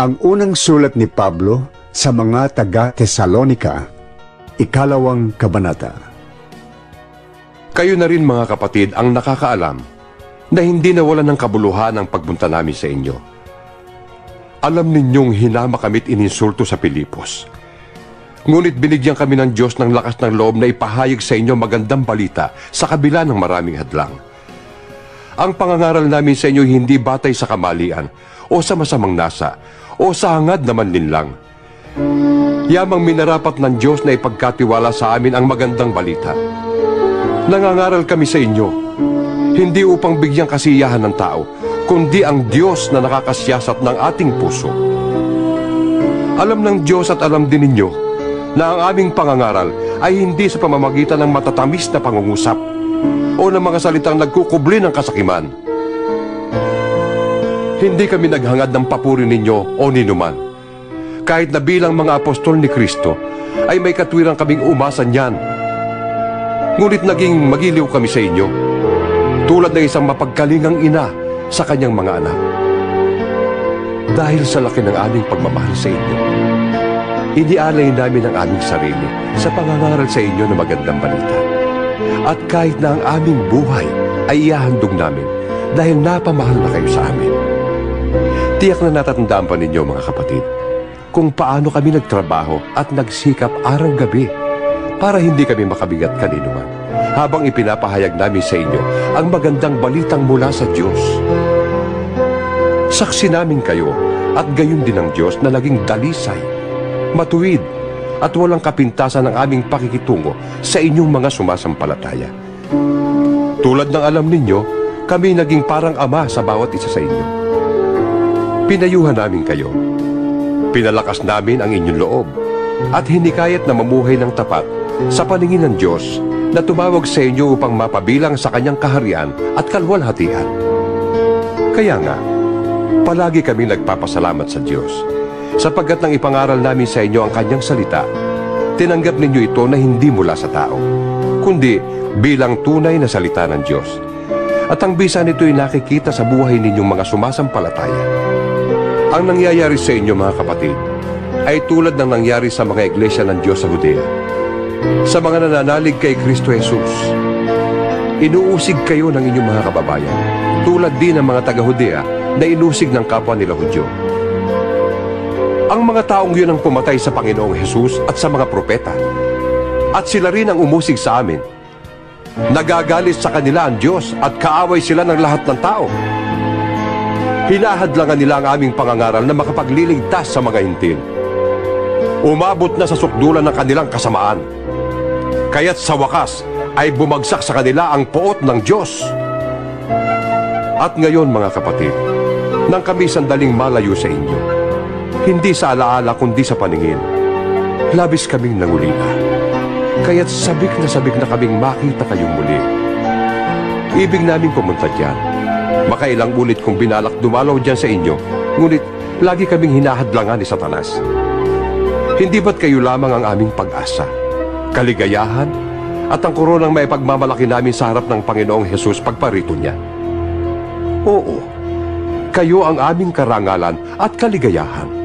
Ang unang sulat ni Pablo sa mga taga-Tesalonika, ikalawang kabanata. Kayo na rin mga kapatid ang nakakaalam na hindi nawalan ng kabuluhan ang pagpunta namin sa inyo. Alam ninyong hinama kami't ininsulto sa Pilipos. Ngunit binigyan kami ng Diyos ng lakas ng loob na ipahayag sa inyo magandang balita sa kabila ng maraming hadlang. Ang pangangaral namin sa inyo hindi batay sa kamalian o sa masamang nasa o sa hangad naman linlang. Yamang minarapat ng Diyos na ipagkatiwala sa amin ang magandang balita. Nangangaral kami sa inyo, hindi upang bigyang kasiyahan ng tao, kundi ang Diyos na nakakasyasat ng ating puso. Alam ng Diyos at alam din ninyo na ang aming pangangaral ay hindi sa pamamagitan ng matatamis na pangungusap o ng mga salitang nagkukubli ng kasakiman. Hindi kami naghangad ng papuri ninyo o ninuman. Kahit na bilang mga apostol ni Kristo, ay may katwirang kaming umasa niyan Ngunit naging magiliw kami sa inyo, tulad ng isang mapagkalingang ina sa kanyang mga anak. Dahil sa laki ng aming pagmamahal sa inyo, inialay namin ang aming sarili sa pangangaral sa inyo ng magandang balita. At kahit na ang aming buhay ay ihahandog namin dahil napamahal na kayo sa amin. Tiyak na natatandaan pa ninyo mga kapatid kung paano kami nagtrabaho at nagsikap araw-gabi para hindi kami makabigat kanino man habang ipinapahayag namin sa inyo ang magandang balitang mula sa Diyos. Saksi namin kayo at gayon din ang Diyos na naging dalisay, matuwid at walang kapintasan ng aming pakikitungo sa inyong mga sumasampalataya. Tulad ng alam ninyo, kami naging parang ama sa bawat isa sa inyo. Pinayuhan namin kayo. Pinalakas namin ang inyong loob at hinikayat na mamuhay ng tapat sa paningin ng Diyos na tumawag sa inyo upang mapabilang sa kanyang kaharian at kalwalhatian. Kaya nga, palagi kami nagpapasalamat sa Diyos sapagkat nang ipangaral namin sa inyo ang kanyang salita, tinanggap ninyo ito na hindi mula sa tao, kundi bilang tunay na salita ng Diyos. At ang bisa nito ay nakikita sa buhay ninyong mga sumasampalataya. Ang nangyayari sa inyo mga kapatid ay tulad ng nangyari sa mga iglesia ng Diyos sa Judea sa mga nananalig kay Kristo Jesus. Inuusig kayo ng inyong mga kababayan, tulad din ng mga taga-Hudea na inusig ng kapwa nila Hudyo. Ang mga taong yun ang pumatay sa Panginoong Jesus at sa mga propeta. At sila rin ang umusig sa amin. Nagagalit sa kanila ang Diyos at kaaway sila ng lahat ng tao. Hinahadlangan nila ang aming pangangaral na makapagliligtas sa mga hintil. Umabot na sa sukdulan ng kanilang kasamaan kaya't sa wakas ay bumagsak sa kanila ang poot ng Diyos. At ngayon mga kapatid, nang kami sandaling malayo sa inyo, hindi sa alaala kundi sa paningin, labis kaming nangulila. Kaya't sabik na sabik na kaming makita kayong muli. Ibig namin pumunta dyan. Makailang ulit kong binalak dumalaw dyan sa inyo, ngunit lagi kaming hinahadlangan ni Satanas. Hindi ba't kayo lamang ang aming pag-asa? kaligayahan, at ang koronang may pagmamalaki namin sa harap ng Panginoong Hesus pagparito niya. Oo, kayo ang aming karangalan at kaligayahan.